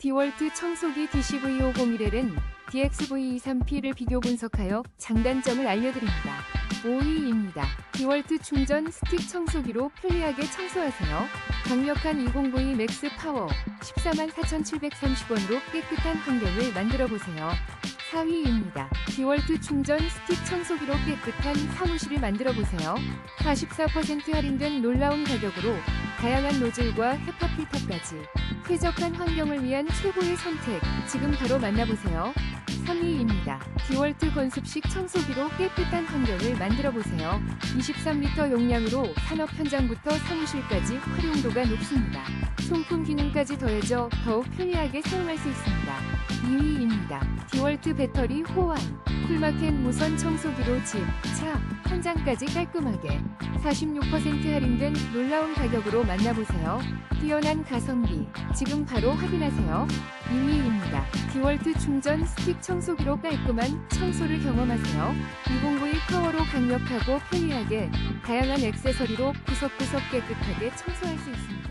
디월트 청소기 DCV501L은 DXV23P를 비교 분석하여 장단점을 알려드립니다. 5위입니다. 디월트 충전 스틱 청소기로 편리하게 청소하세요. 강력한 20V 맥스 파워 144,730원으로 깨끗한 환경을 만들어 보세요. 4위입니다. 디월트 충전 스틱 청소기로 깨끗한 사무실을 만들어 보세요. 44% 할인된 놀라운 가격으로 다양한 노즐과 헤파 필터까지 쾌적한 환경을 위한 최고의 선택 지금 바로 만나보세요. 3위입니다. 디월트 건습식 청소기로 깨끗한 환경을 만들어 보세요. 23m 용량으로 산업 현장부터 사무실까지 활용도가 높습니다. 송풍 기능까지 더해져 더욱 편리하게 사용할 수 있습니다. 2위입니다. 디월트 배터리 호환 쿨마켓 무선 청소기로 집, 차, 현장까지 깔끔하게 46% 할인된 놀라운 가격으로 만나보세요. 뛰어난 가성비 지금 바로 확인하세요. 2위입니다. 디월트 충전 스틱 청소기로 깔끔한 청소를 경험하세요. 20V 파워로 강력하고 편리하게 다양한 액세서리로 구석구석 깨끗하게 청소할 수 있습니다.